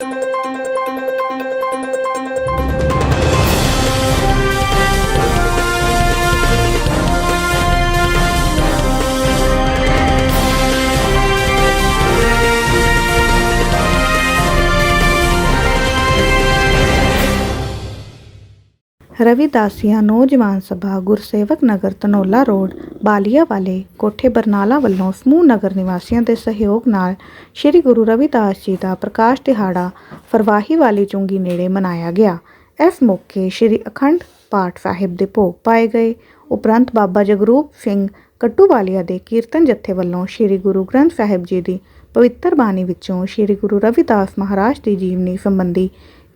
Thank you. Ravidasia Naujawan Sabha Gursewak Nagar Dhanaula road, Balia Wale Kothe Barnala ਵੱਲੋਂ ਸਮੂਹ ਨਗਰ ਨਿਵਾਸੀਆਂ ਦੇ ਸਹਿਯੋਗ ਨਾਲ ਸ੍ਰੀ ਗੁਰੂ ਰਵਿਦਾਸ ਜੀ ਦਾ ਪ੍ਰਕਾਸ਼ ਦਿਹਾੜਾ ਫਰਵਾਹੀ ਵਾਲੀ ਚੁੰਗੀ ਨੇੜੇ ਮਨਾਇਆ ਗਿਆ। ਇਸ ਮੌਕੇ ਸ੍ਰੀ ਅਖੰਡ ਪਾਠ ਸਾਹਿਬ ਦੇ ਭੋਗ ਪਾਏ ਗਏ। ਉਪਰੰਤ ਬਾਬਾ ਜਗਰੂਪ ਸਿੰਘ ਕੱਟੂਵਾਲੀਆ ਦੇ ਕੀਰਤਨ ਜਥੇ ਵੱਲੋਂ ਸ੍ਰੀ ਗੁਰੂ ਗ੍ਰੰਥ ਸਾਹਿਬ ਜੀ ਦੀ ਪਵਿੱਤਰ ਬਾਣੀ ਵਿੱਚੋਂ ਸ੍ਰੀ ਗੁਰੂ ਰਵਿਦਾਸ ਮਹਾਰਾਜ ਦੀ ਜੀਵਨੀ ਸੰਬੰਧੀ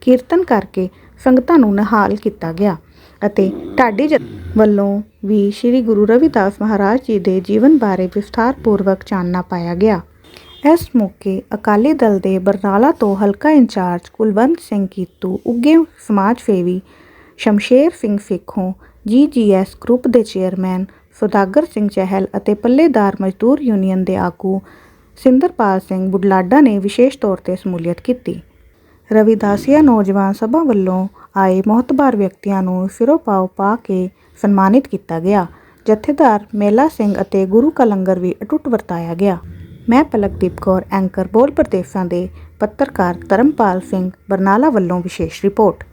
ਕੀਰਤਨ ਕਰਕੇ ਸੰਗਤਾਂ ਨੂੰ ਨਿਹਾਲ ਕੀਤਾ ਗਿਆ ਅਤੇ ਢਾਡੀ ਜਥ ਵੱਲੋਂ ਵੀ ਸ੍ਰੀ ਗੁਰੂ ਰਵਿਦਾਸ ਮਹਾਰਾਜ ਜੀ ਦੇ ਜੀਵਨ ਬਾਰੇ ਵਿਸਥਾਰਪੂਰਵਕ ਚਾਨਣਾ ਪਾਇਆ ਗਿਆ। ਇਸ ਮੌਕੇ ਅਕਾਲੀ ਦਲ ਦੇ ਬਰਨਾਲਾ ਤੋਂ ਹਲਕਾ ਇੰਚਾਰਜ ਕੁਲਵੰਤ ਸਿੰਘ ਕੀਤੂ ਉੱਗੇ ਸਮਾਜ ਸੇਵੀ ਸ਼ਮਸ਼ੇਰ ਸਿੰਘ ਸੇਖੋਂ ਜੀਜੀਐਸ ਗਰੁੱਪ ਦੇ ਚੇਅਰਮੈਨ ਸੁਦਾਗਰ ਸਿੰਘ ਚਹਿਲ ਅਤੇ ਪੱਲੇਦਾਰ ਮਜ਼ਦੂਰ ਯੂਨੀਅਨ ਦੇ ਆਗੂ ਸਿੰਦਰਪਾਲ ਸਿੰਘ ਬੁਢਲਾਡਾ ਨੇ ਵਿਸ਼ੇਸ਼ ਤੌਰ ਤੇ ਸ਼ਮੂਲੀਅਤ ਕੀਤੀ। ਰਵਿਦਾਸੀਆ ਨੌਜਵਾਨ ਸਭਾ ਵੱਲੋਂ ਆਏ ਮਹਤਬਾਰ ਵਿਅਕਤੀਆਂ ਨੂੰ ਸਿਰੋਪਾਓ ਪਾ ਕੇ ਸਨਮਾਨਿਤ ਕੀਤਾ ਗਿਆ। ਜਥੇਦਾਰ ਮੇਲਾ ਸਿੰਘ ਅਤੇ ਗੁਰੂ ਕਾ ਲੰਗਰ ਵੀ ਅਟੁੱਟ ਵਰਤਾਇਆ ਗਿਆ। ਮੈਂ ਪਲਕਦੀਪ ਕੌਰ, ਐਂਕਰ ਬੋਲ ਪ੍ਰਦੇਸ਼ਾਂ ਦੇ ਪੱਤਰਕਾਰ ਧਰਮਪਾਲ ਸਿੰਘ ਬਰਨਾਲਾ ਵੱਲੋਂ ਵਿਸ਼ੇਸ਼ ਰਿਪੋਰਟ।